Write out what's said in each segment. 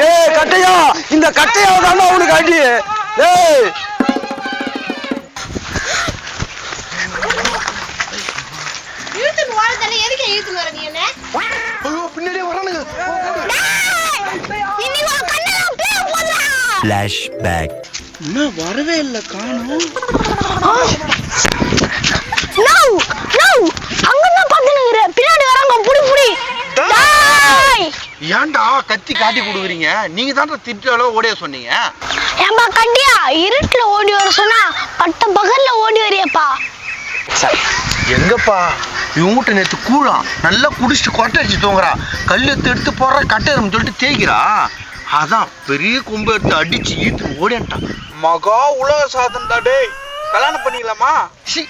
டேய் கட்டையா? இந்த கட்டையா தானே அவனுக்கு அடி. டேய். இன்னும் வரவே இல்லை காணும் நோ நோ அங்க தான் பாத்துனுங்கற பின்னாடி வராங்க புடி புடி டேய் ஏன்டா கத்தி காட்டி கொடுக்குறீங்க? நீங்க தான் திட்டாலோ ஓடிய சொன்னீங்க. ஏம்பா கண்டியா? இருட்டுல ஓடி வர சொன்னா பட்ட பகல்ல ஓடி வரியப்பா. எங்கப்பா? இவங்கிட்ட நேத்து கூழாம் நல்லா குடிச்சிட்டு கொட்டை அடிச்சு தூங்குறா. கல் எடுத்து எடுத்து போடுற கட்டை எறும்புன்னு சொல்லிட்டு தேய்க்கிறா. அதான் பெரிய கொம்பு எடுத்து அடிச்சு ஈத்து ஓடியான்ட்டான். மகா உலக சாதனடா டேய். கல்யாணம் பண்ணிக்கலாமா? சி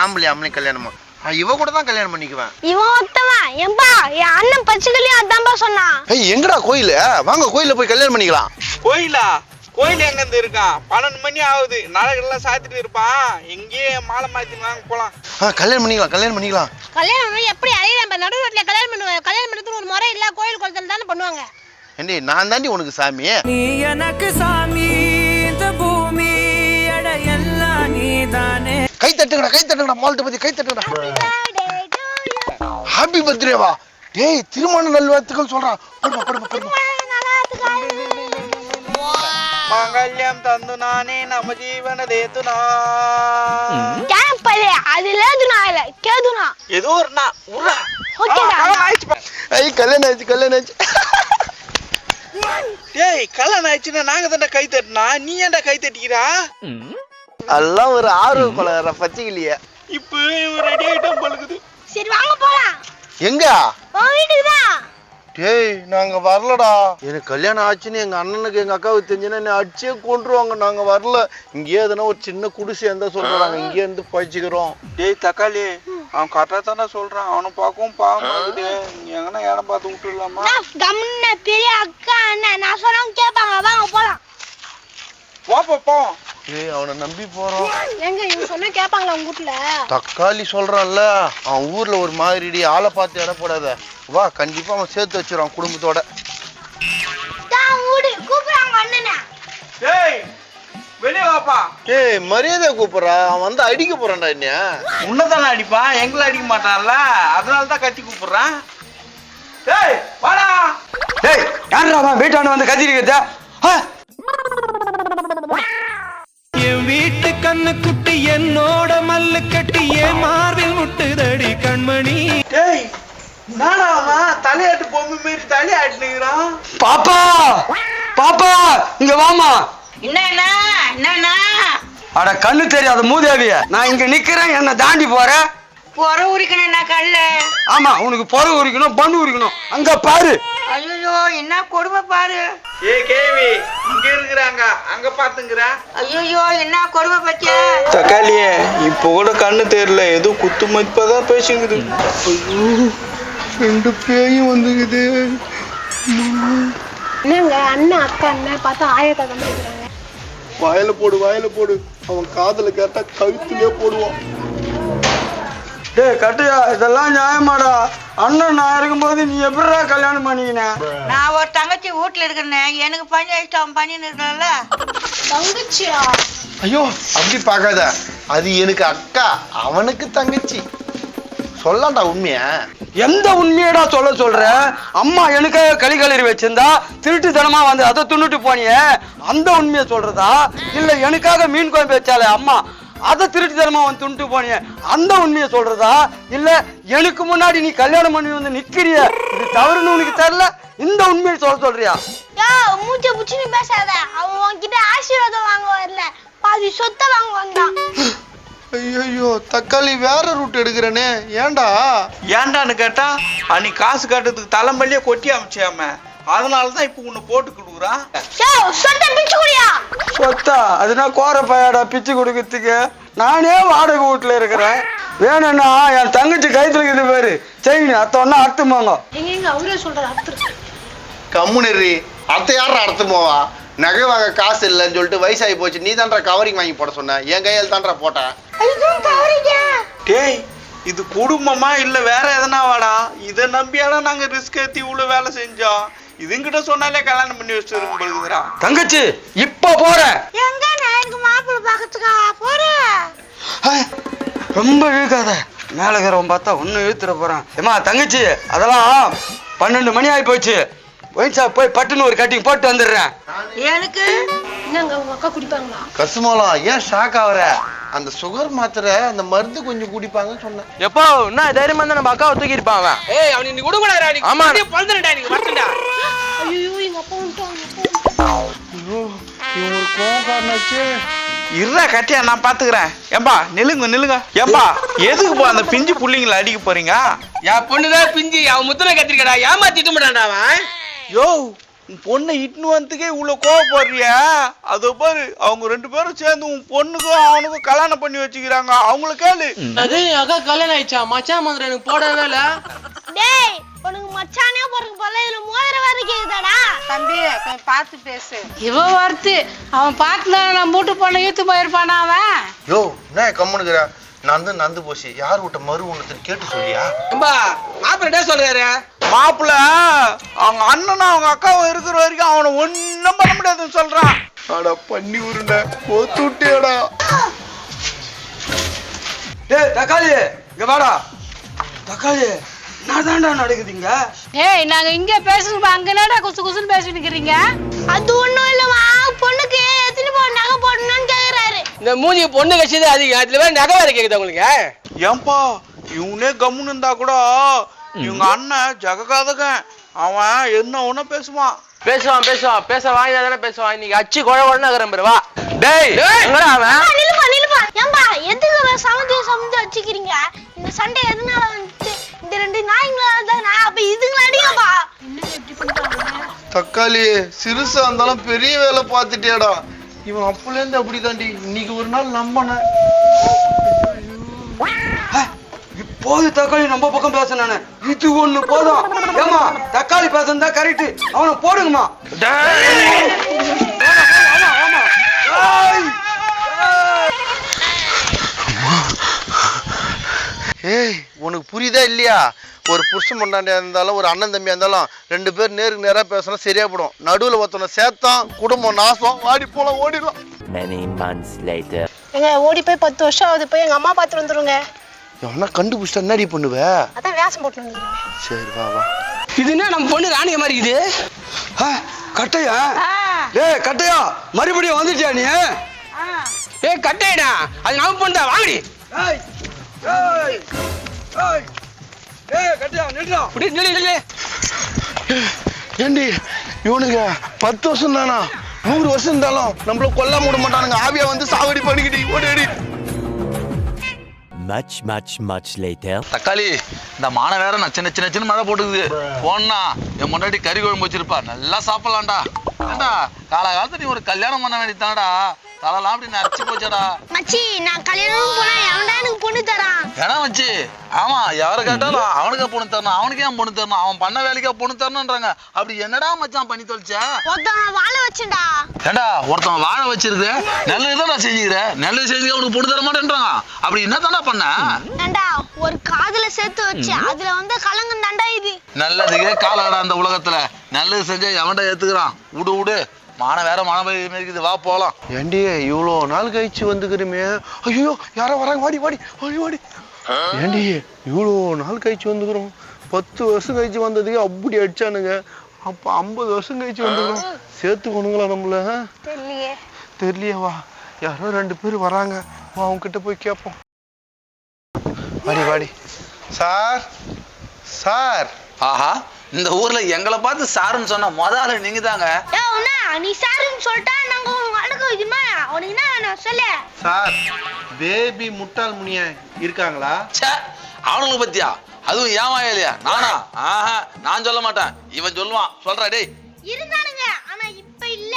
ஆம்பளை ஆம்பளை கல்யாணமா? நான் இவ கூட தான் கல்யாணம் பண்ணிக்குவேன். இவன் ஒருத்தவன் ஏம்பா என் அண்ணன் பச்சைக்கல்லையும் அதான்பா சொன்னான் ஏய் எங்கடா கோயில்? வாங்க கோயில்ல போய் கல்யாணம் பண்ணிக்கலாம். கோயிலா? கோயில் எங்க இருந்து இருக்கான் பன்னெண்டு மணி ஆகுது. நாடகெல்லாம் சாத்திட்டு இருப்பான் எங்கேயே மாலை மாத்தின்னு வாங்க போலாம். ஆ கல்யாணம் பண்ணிக்கலாம் கல்யாணம் பண்ணிக்கலாம். கல்யாணம் பண்ணி எப்படி அழையிறேன் நடு ரோட்ல கல்யாணம் பண்ணுவேன் கல்யாணம் பண்ணுறதுக்கு ஒரு முறை இல்ல கோயில் குளத்துல தானே பண்ணுவாங்க. ஏண்டி நான் தாண்டி உனக்கு சாமி. நீ எனக்கு சாமி இந்த பூமி எட எல்லாம் நீதானே. கை தட்டுங்கடா கை தட்டுங்கடா மால்ட்ட பத்தி கை தட்டுங்கடா. ஹாப்பி பர்த்டேவா டேய் திருமண நல்வாழ்த்துக்கள் சொல்றான் போடுமா போடுமா போடுமா மாங்கல்யம் தந்து நானே நம்ம ஜீவன தேத்துனா. கேப்பது அது லேதுனா இல்ல கேதுனா ஏதோ ஒரு நான் உர்றா. ஓகேடா. ஆயிடுச்சு ஐய் கல்யாணம் ஆயிடுச்சு கல்யாணம் ஆயிடுச்சு. டேய் கல்யாணம் ஆயிடுச்சுன்னா நாங்க தான்டா கை தட்டினா நீ ஏன்டா கை தட்டிக்கிறா? எல்லாம் ஒரு ஆர்வ கொலகிற பச்சைக்கிளிய இப்போ இவன் ரெடி ஆயிட்டான் பழுகுது. சரி வாங்க போலாம். எங்க? உன் வீட்டுக்கு தான் டேய் நாங்க வரலடா. எனக்கு கல்யாணம் ஆச்சுன்னு எங்க அண்ணனுக்கு எங்க அக்காவுக்கு தெரிஞ்சுன்னா என்ன அடிச்சே கொண்டுருவாங்க நாங்க வரல. இங்கேயே எதனா ஒரு சின்ன குடிசை இருந்தா சொல்றாங்க. இங்கேயே இருந்து பழிச்சுக்கிறோம் டேய் தக்காளி அவன் கரெக்டா தானே சொல்றான். அவனை பார்க்கவும் பாவம் இருக்குது. நீ எங்கன்னா இடம் பார்த்து விட்டுடலாமா? கம்ன பெரிய அக்கா அண்ணன். நான் சொன்னவங்க கேட்பாங்க. டேய் அவனை நம்பி போறோம் எங்க இவங்க சொன்னா கேட்பாங்களா உங்க வீட்டுல தக்காளி சொல்றான்ல அவன் ஊர்ல ஒரு மாதிரி ஆளை பார்த்து இட போடாத. வா கண்டிப்பா அவன் சேர்த்து வச்சிருவான் குடும்பத்தோட. வெளியே வாப்பா. ஏய் மரியாதை கூப்பிடுறா அவன் வந்து அடிக்க போறான்டா என்னைய. உன்னதானே அடிப்பான் எங்களை அடிக்க மாட்டான்ல அதனால தான் கத்தி கூப்பிடுறான். டேய் வாடா. டேய் யாரா அவன் வீட்டாண்டு வந்து கத்திருக்கிறத என் வீட்டு கண்ணு குட்டி என்னோட மல்லு கட்டி என் மார்பில் முட்டுதடி கண்மணி. தலையாட்டு பொம்மை மாரி தலையாட்டுனுங்கிறான் பாப்பா பாப்பா இங்க வாமா என்னண்ணா என்னண்ணா? அட கண்ணு தெரியாத மூதேவிய நான் இங்க நிக்கிறேன் என்ன தாண்டி போற? பொற உரிக்கணும்ண்ணா கல்ல. ஆமா உனக்கு பொற உரிக்கணும் பண்ணு உரிக்கணும். அங்க பாரு. ஐயோ என்ன கொடுமை பாரு. ஏ கேவி இங்க இருக்கிறாங்க. அங்க பாத்துங்கிறா ஐயோ என்ன கொடுமை பத்தியா? தக்காளியே இப்போ கூட கண்ணு தெரியல ஏதோ குத்து மதிப்பா தான் பேசுங்குது ரெண்டு பேயும் வந்துக்குது. என்னங்க அண்ணன் அக்கா அண்ணன் பார்த்தா ஆயக்கா கம்பிக்கிறாங்க வாயில போடு வாயில போடு. அவன் காதுல கேட்டா கழுத்துலயே போடுவான். டேய் கட்டையா இதெல்லாம் நியாயமாடா. அண்ணன் நான் இருக்கும்போது நீ எப்படிடா கல்யாணம் பண்ணிக்கின? நான் ஒரு தங்கச்சி வீட்டுல இருக்கிறேன் எனக்கு பண்ணி வச்சுட்டு அவன் பண்ணின்னு இருக்கல தங்கச்சியா? ஐயோ அப்படி பார்க்காத. அது எனக்கு அக்கா அவனுக்கு தங்கச்சி. சொல்லாண்டா உண்மைய. எந்த உண்மையடா சொல்ல சொல்ற? அம்மா எனக்காக களி களறி வச்சிருந்தா திருட்டுத்தனமா வந்து அதை துண்ணுட்டு போனியே. அந்த உண்மையை சொல்றதா? இல்ல எனக்காக மீன் குழம்பு வச்சாலே அம்மா அதை திருட்டுத்தனமா வந்து துண்ணுட்டு போனியே. அந்த உண்மையை சொல்றதா? இல்ல எனக்கு முன்னாடி நீ கல்யாணம் பண்ணி வந்து நிக்கிறிய? இது தவறுன்னு உனக்கு தெரியல? இந்த உண்மையை சொல்ல சொல்றியா? மூச்சை புச்சுன்னு பேசாத. அவன் உன்கிட்ட ஆசீர்வாதம் வாங்க வரல. பாதி சொத்தை வாங்க வந்தான் ஐயோ தக்காளி வேற ரூட் எடுக்கிறனே. ஏன்டா? ஏன்டான்னு கேட்டா அன்னைக்கு காசு கட்டுறதுக்கு தலைம்பள்ளியே கொட்டி அமைச்சாம அதனால தான் இப்போ உன்னை போட்டு கொடுக்குறான் சொத்தை பிச்சு குடியா. சொத்தா? அதுனா கோர பையாடா பிச்சு கொடுக்கறதுக்கு. நானே வாடகை வீட்டுல இருக்கிறேன். வேணும்னா என் தங்கச்சி கைத்துல இருக்குது பாரு. செயின் அத்தொன்னா அர்த்தமாங்க எங்க எங்க? அவரே சொல்றாரு அர்த்தம் கம்முனு அத்தை யாரா அறுத்து போவா நகை வாங்க காசு இல்லைன்னு சொல்லிட்டு வயசாகி போச்சு. நீ தான்டா கவரிங் வாங்கி போட சொன்ன. என் கையால் தான்டா போட்டேன். டேய் இது குடும்பமா இல்ல வேற எதனா வாடா? இதை நம்பியாடா நாங்க ரிஸ்க் ஏத்தி இவ்வளவு வேலை செஞ்சோம். இதுங்கிட்ட சொன்னாலே கல்யாணம் பண்ணி வச்சுட்டு இருக்கும் பொழுதுரா தங்கச்சி இப்ப போறேன் எங்க? நான் எனக்கு மாப்பிள்ளை பார்க்கறதுக்கா போறேன் ரொம்ப இழுக்காத. மேல இருக்கிறவன் பார்த்தா ஒன்னும் இழுத்துட போறான். ஏமா தங்கச்சி அதெல்லாம் பன்னெண்டு மணி ஆகி போச்சு. ஒயின் போய் பட்டுன்னு ஒரு கட்டிங் போட்டு வந்துடுறேன். எனக்கு? என்னங்க உங்க அக்கா குடிப்பாங்களா? கசுமாலம் ஏன் ஷாக் ஆகுற? அந்த சுகர் மாத்திரை அந்த மருந்து கொஞ்சம் குடிப்பாங்கன்னு சொன்னேன். எப்போ? என்ன தைரியமா இருந்தா நம்ம அக்காவை தூக்கி இருப்பான் அவன் ஏய் அவன் இன்னைக்கு விடக்கூடாதுடா நீ ஆமா. அப்படியே பழுதுடா நீ வரட்டும்டா ஐயோ எங்க அப்பா வந்துட்டாங்க ஐயோ இவன் ஒரு இருடா கட்டியா நான் பாத்துக்கிறேன். ஏம்பா நில்லுங்க நில்லுங்க. ஏம்பா எதுக்கு போ அந்த பிஞ்சு புள்ளிங்களை அடிக்க போறீங்க? என் பொண்ணுதான் பிஞ்சி அவன் முத்திரை கத்திரிக்கடா ஏமாத்திட்டு மாட்டான்டா அவன். யோ பொண்ணை இட்டுன்னு வந்துக்கே இவ்வளவு கோவப்படுறிய? அதோ பாரு அவங்க ரெண்டு பேரும் சேர்ந்து உன் பொண்ணுக்கும் அவனுக்கும் கல்யாணம் பண்ணி வச்சுக்கிறாங்க. அவங்கள கேளு. அது அக்கா கல்யாணம் ஆயிடுச்சா? மச்சான் மந்திரம் எனக்கு போடவே இல்ல டேய் உனக்கு மச்சானே போறதுக்கு போல இதுல மோதிர வேற கேக்குதாடா? தம்பி கொஞ்சம் பார்த்து பேசு. இவன் வருத்து அவன் பார்த்து நான் மூட்டு பொண்ணை இழுத்து போயிருப்பானா அவன்? யோ என்ன கம்முனுக்குற? நந்து நந்து போச்சு. யார் விட்ட மறு ஒண்ணுன்னு கேட்டு சொல்லியா? ஏம்பா மாப்பிள்ளை சொல்றாரு. மாப்பிள்ள அவங்க அண்ணனும் அவங்க அக்காவும் இருக்கிற வரைக்கும் அவனை ஒண்ணும் பண்ண முடியாதுன்னு சொல்றான். அட பண்ணி உருண்ட கோத்து விட்டியாடா டேய் தக்காளி இங்க வாடா. தக்காளி என்னதான்டா நடக்குதுங்க? ஏய் நாங்க இங்க பேசுறோம் அங்க என்னடா குசு குசுன்னு பேசிட்டு இருக்கிறீங்க அது ஒண்ணும் இல்லம்மா பொண்ணுக்கு எத்தனை பவுன் நகை போடணும்னு கேக்குறாரு. இந்த மூஞ்சி பொண்ணு கட்சிது அதிகம் அதுல வேற நகை வேற கேக்குது உங்களுக்கு? ஏன்பா இவனே கம்முன்னு இருந்தா கூட இவங்க அண்ணன் ஜககாதகன் அவன் என்ன ஒண்ணு பேசுவான். பேசுவான் பேசுவான். பேச வாங்கி தானே பேசுவான். இன்னைக்கு அச்சு குழ குழன்னு நகரம் வா. டேய். எங்கடா அவன்? நிலுப்பா நிலுப்பா ஏம்பா எதுக்கு சமந்து சமந்து வச்சுக்கிறீங்க? இந்த சண்டை எதனால வந்துச்சு? இந்த ரெண்டு நாய்ங்களால தானே? அப்ப இதுங்களை அடிங்கப்பா. தக்காளி சிறுசா இருந்தாலும் பெரிய வேலை பார்த்துட்டியாடா. இவன் அப்பலேருந்து அப்படி தாண்டி இன்னைக்கு ஒரு நாள் நம்பினேன் இப்போது தக்காளி நம்ம பக்கம் பேச நானு. இது ஒண்ணு போதும். ஏமா தக்காளி பேசுறதா கரெக்ட் அவனை போடுங்கம்மா. ஏய் உனக்கு புரியுதா இல்லையா? ஒரு புருஷன் பொண்டாண்டியா இருந்தாலும் ஒரு அண்ணன் தம்பியா இருந்தாலும் ரெண்டு பேர் நேருக்கு நேரா பேசினா சரியா போடும் நடுவுல ஒருத்தனை சேர்த்தான் குடும்பம் நாசம் வாடி போலாம் ஓடிடலாம். Many months later. எங்க ஓடி போய் பத்து வருஷம் ஆகுது. போய் எங்க அம்மா பார்த்துட்டு வந்துருங்க. எவனா கண்டுபிடிச்சா என்னடி பண்ணுவ? அதான் வேஷம் போட்டு வந்துருங்க சரி வா வா. இது என்ன நம்ம பொண்ணு ராணிய மாதிரி இருக்குது ஆ, கட்டையா? ஏய் கட்டையா மறுபடியும் வந்துட்டியா நீ? ஏய் கட்டைடா அது நம்ம பொண்ணு தான். வாங்கடி. ஏய் ஏய் ஏய். ஏய் கட்டையா நில்றா இப்படி நில்லு நில்லு. ஏண்டி இவனுங்க பத்து வருஷம் தானா நூறு வருஷம் இருந்தாலும் நம்மள கொல்லாம விட மாட்டானுங்க. ஆவியா வந்து சாவடி பண்ணிக்கிட்டு ஓடி. Much, much, much later. தக்காளி இந்த மான வேற நான் சின்ன சின்ன சின்ன மழை போட்டுக்குது. போனா என் முன்னாடி கறி குழம்பு வச்சிருப்பா. நல்லா சாப்பிடலாம்டா. ஏண்டா காலகாலத்துல நீ ஒரு கல்யாணம் பண்ண வேண்டியதானடா தலைலாம் அப்படி நரைச்சு போச்சடா. மச்சி நான் கல்யாணம் போனா எனக்கு பொண்ணு தரான். ஏன்னா வச்சு ஆமா யாரை கேட்டாலும் அவனுக்கே பொண்ணு தரணும். அவனுக்கே ஏன் பொண்ணு தரணும்? அவன் பண்ண வேலைக்கே பொண்ணு தரணுன்றாங்க அப்படி என்னடா மச்சான் பண்ணி தொலைச்ச? ஒருத்தவன் வாழ வச்சேன்டா ஏண்டா ஒருத்தன் வாழை வச்சிருக்கு நல்லது தான் செஞ்சுக்கிற. நல்லது செஞ்சு அவனுக்கு பொண்ணு தர மாட்டேன்றாங்க அப்படி என்ன பண்ண? ஏண்டா ஒரு காதுல சேர்த்து வச்சு அதுல வந்து கலங்கம் தாண்டா இது நல்லதுக்கே காலடா அந்த உலகத்துல. நல்லது செஞ்சா எவன்டா ஏத்துக்கிறான்? விடு விடு மான வேற பெய்ய இருக்குது. வா போலாம். ஏண்டி இவ்வளோ நாள் கழிச்சு வந்துக்கிறமே. ஐயோ யாரோ வராங்க. வாடி வாடி வாடி வாடி. ஏண்டி இவ்வளோ நாள் கழிச்சு வந்துக்கிறோம். பத்து வருஷம் கழிச்சு வந்ததுக்கு அப்படி அடிச்சானுங்க. அப்போ ஐம்பது வருஷம் கழிச்சு வந்துக்கிறோம். சேர்த்துக்கணுங்களா நம்மள? தெரியலையே. தெரியலையே வா. யாரோ ரெண்டு பேர் வராங்க. வா அவங்க கிட்ட போய் கேட்போம். வாடி வாடி. Sir sir. ஆஹா. இந்த ஊர்ல எங்களை பார்த்து சாருன்னு சொன்ன முதல்ல நீங்க தாங்க நீ சாருன்னு சொல்லிட்டா நாங்க அடக்க வைக்கணுமா? உனக்கு என்ன சொல்லு. சார் பேபி முட்டாள் முனியா இருக்காங்களா? ச்சே அவனுங்களை பத்தியா? அதுவும் ஏன் வாயிலையா நானா? ஆஹா நான் சொல்ல மாட்டேன். இவன் சொல்லுவான். சொல்றா டேய். இருந்தானுங்க ஆனா இப்ப இல்ல.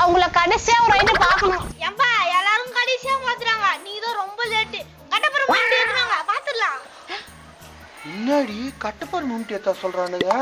அவங்கள கடைசியா ஒரு ஐட்டு பார்க்கணும். ஏம்பா எல்லாரும் கடைசியா பாத்துறாங்க நீ தான் ரொம்ப லேட்டு கட்டப்புறம் இருக்கிறாங்க பாத்துடலாம். முன்னாடி கட்டப்பர் மும்டியத்தா சொல்றானுங்க.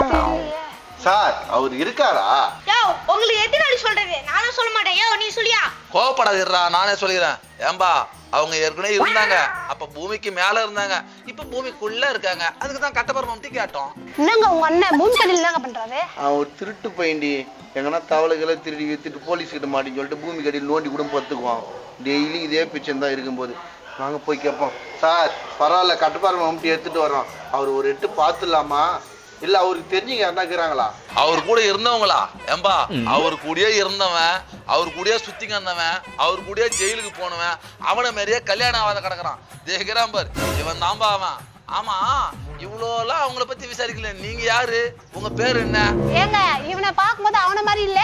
சார் அவர் இருக்காரா? யோ உங்களுக்கு எத்தனை வாட்டி சொல்றது? நானும் சொல்ல மாட்டேன். யோ நீ சொல்லியா? கோவப்படாதீரா நானே சொல்லிக்கிறேன். ஏம்பா அவங்க ஏற்கனவே இருந்தாங்க. அப்ப பூமிக்கு மேல இருந்தாங்க. இப்ப பூமிக்குள்ள இருக்காங்க. அதுக்கு தான் கட்டபெருமம்ட்டி கேட்டோம். என்னங்க உங்க அண்ணன் மூணு கடையில் என்னங்க பண்றாரு? அவன் திருட்டு பையன்டி. எங்கன்னா தவளைகளை திருடி வித்துட்டு போலீஸ் கிட்ட மாட்டின்னு சொல்லிட்டு பூமி கடியில் நோண்டி கூட பத்துக்குவான் டெய்லி இதே பிச்சை தான் இருக்கும்போது. நாங்க போய் கேட்போம். சார் பரவாயில்ல கட்டுப்பாறை மம்முட்டி எடுத்துட்டு வரோம் அவர் ஒரு எட்டு பார்த்துடலாமா? இல்ல அவருக்கு தெரிஞ்சவங்க யாருன்னா இருக்கிறாங்களா? அவர் கூட இருந்தவங்களா? ஏம்பா அவர் கூடயே இருந்தவன் அவர் கூடயே சுத்திங்க இருந்தவன் அவர் கூடயே ஜெயிலுக்கு போனவன் அவனை மாதிரியே கல்யாணம் ஆகாத கிடக்குறான். தேகிறான் பார். இவன் தான்பா அவன். ஆமா இவ்வளோலாம் அவங்கள பத்தி விசாரிக்கல. நீங்க யாரு? உங்க பேர் என்ன? ஏங்க இவனை பார்க்கும்போது அவன மாதிரி இல்ல?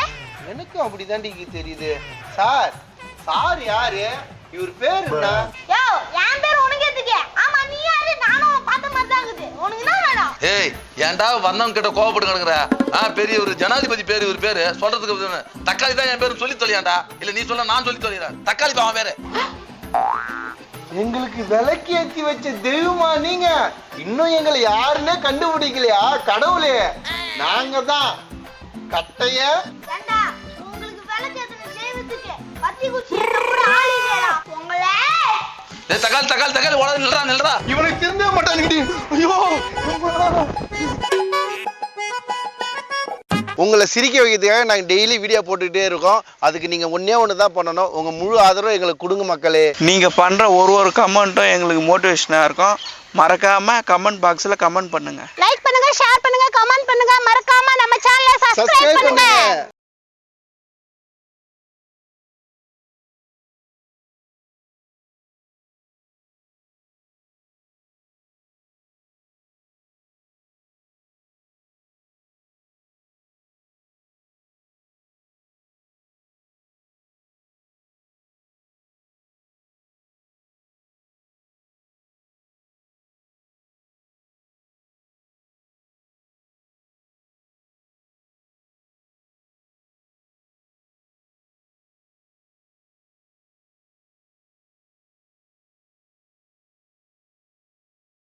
எனக்கும் அப்படிதாண்டி தெரியுது. சார் சார் யாரு? இவர் பேர் என்ன? யோ என் பேர் உனக்கு எதுக்கு? ஆமா நீ யாரு? நானும் பார்த்த மாதிரி தான் இருக்குது. உனக்கு என்ன வேணும்? ஏய் ஏன்டா வந்தவங்க கிட்ட கோவப்பட்டு கிடக்குற? ஆ பெரிய ஒரு ஜனாதிபதி பேரு இவர் பேரு. சொல்றதுக்கு தக்காளி தான் என் பேரு சொல்லி தொலையாண்டா இல்ல நீ சொல்ல நான் சொல்லி தொலைறேன் தக்காளி பா அவன் பேரு. எங்களுக்கு விளக்கி ஏத்தி வச்ச தெய்வமா நீங்க? இன்னும் எங்களை யாருன்னே கண்டுபிடிக்கலையா கடவுளே? நாங்க தான். கட்டைய உங்களுக்கு விளக்கு எத்தனை செய்வதுக்கு பத்தி குச்சி எடுக்க கூட ஆள் இல்லையா உங்களே ஏய் தக்காளி தக்காளி தக்காளி உடனே நில்றா நில்றா. இவனுக்கு திருந்தவே மாட்டானுங்கடி ஐயோ உங்களை சிரிக்க வைக்கிறதுக்காக நாங்கள் டெய்லி வீடியோ போட்டுக்கிட்டே இருக்கோம். அதுக்கு நீங்கள் ஒன்றே ஒன்று தான் பண்ணணும். உங்கள் முழு ஆதரவு எங்களுக்கு கொடுங்க மக்களே. நீங்க பண்ற ஒரு ஒரு கமெண்ட்டும் எங்களுக்கு மோட்டிவேஷனா இருக்கும். மறக்காம கமெண்ட் பாக்ஸ்ல கமெண்ட் பண்ணுங்க. லைக் பண்ணுங்க ஷேர் பண்ணுங்க கமெண்ட் பண்ணுங்க. மறக்காம நம்ம சேனலை சப்ஸ்கிரைப் பண்ணுங்க. பண்ணுங்க.